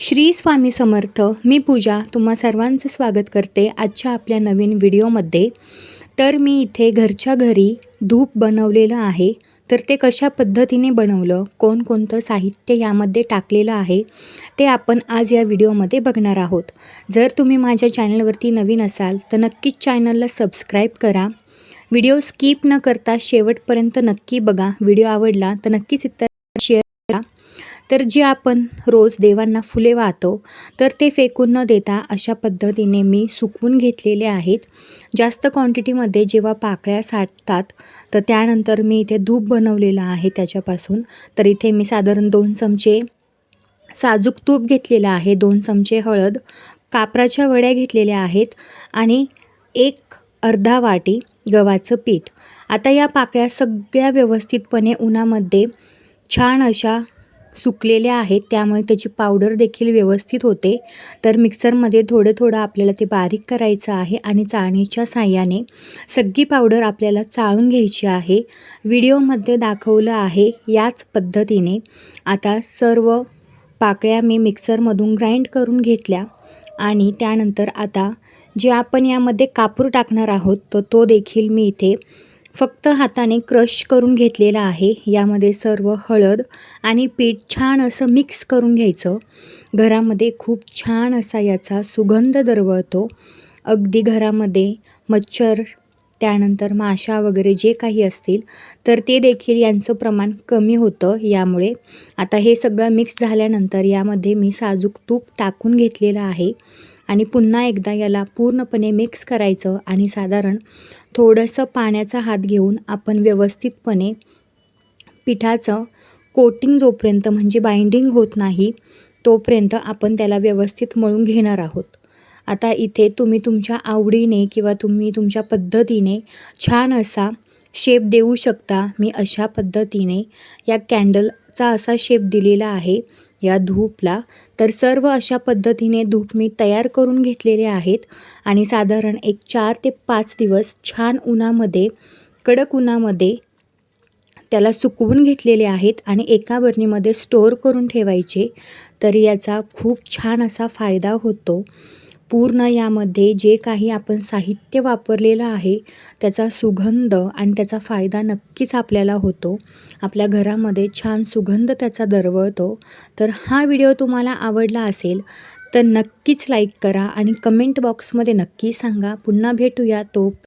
श्री स्वामी समर्थ मी पूजा तुम्हा सर्वांचं स्वागत करते आजच्या आपल्या नवीन व्हिडिओमध्ये. तर मी इथे घरच्या घरी धूप बनवलेलं आहे. तर ते कशा पद्धतीने बनवलं कोणकोणतं साहित्य यामध्ये टाकलेलं आहे ते आपण आज या व्हिडिओमध्ये बघणार आहोत. जर तुम्ही माझ्या चॅनलवरती नवीन असाल तर नक्कीच चॅनलला सबस्क्राईब करा. व्हिडिओ स्किप न करता शेवटपर्यंत नक्की बघा. व्हिडिओ आवडला तर नक्कीच इतर शेअर तर जे आपण रोज देवांना फुले वाहतो तर ते फेकून न देता अशा पद्धतीने मी सुकवून घेतलेले आहेत. जास्त क्वांटिटीमध्ये जेव्हा पाकळ्या साठतात तर त्यानंतर मी इथे धूप बनवलेलं आहे त्याच्यापासून. तर इथे मी साधारण दोन चमचे साजूक तूप घेतलेलं आहे दोन चमचे हळद कापराच्या वड्या घेतलेल्या आहेत आणि एक अर्धा वाटी गव्हाचं पीठ. आता या पाकळ्या सगळ्या व्यवस्थितपणे उन्हामध्ये छान अशा सुकलेल्या आहेत त्यामुळे त्याची पावडर देखील व्यवस्थित होते. तर मिक्सरमध्ये थोडं थोडं आपल्याला ते बारीक करायचं आहे आणि चाळणीच्या साह्याने सगळी पावडर आपल्याला चाळून घ्यायची आहे. व्हिडिओमध्ये दाखवलं आहे याच पद्धतीने. आता सर्व पाकळ्या मी मिक्सरमधून ग्राइंड करून घेतल्या आणि त्यानंतर आता जे आपण यामध्ये कापूर टाकणार आहोत तर तो देखील मी इथे फक्त हाताने क्रश करून घेतलेला आहे. यामध्ये सर्व हळद आणि पीठ छान असं मिक्स करून घ्यायचं. घरामध्ये खूप छान असा याचा सुगंध दरवळतो. अगदी घरामध्ये मच्छर त्यानंतर माशा वगैरे जे काही असतील तर ते देखील यांचं प्रमाण कमी होतं यामुळे. आता हे सगळं मिक्स झाल्यानंतर यामध्ये मी साजूक तूप टाकून घेतलेलं आहे आणि पुन्हा एकदा याला पूर्णपणे मिक्स करायचं आणि साधारण थोडंसं पाण्याचा हात घेऊन आपण व्यवस्थितपणे पिठाचं कोटिंग जोपर्यंत म्हणजे बाइंडिंग होत नाही तोपर्यंत आपण त्याला व्यवस्थित मळून घेणार आहोत. आता इथे तुम्ही तुमच्या आवडीने किंवा तुम्ही तुमच्या पद्धतीने छान असा शेप देऊ शकता. मी अशा पद्धतीने या कॅन्डलचा असा शेप दिलेला आहे या धूपला. तर सर्व अशा पद्धतीने धूप मी तयार करून घेतलेले आहेत आणि साधारण एक चार ते पाच दिवस छान उन्हामध्ये कडक उन्हामध्ये त्याला सुकवून घेतलेले आहेत आणि एका बरणीमध्ये स्टोअर करून ठेवायचे. तर याचा खूप छान असा फायदा होतो. पूर्ण यामध्ये जे काही आपण साहित्य वापरलेलं आहे त्याचा सुगंध आणि त्याचा फायदा नक्कीच आपल्याला होतो. आपल्या घरामध्ये छान सुगंध त्याचा दरवळतो. तर हा व्हिडिओ तुम्हाला आवडला असेल तर नक्कीच लाईक करा आणि कमेंट बॉक्समध्ये नक्की सांगा. पुन्हा भेटूया तो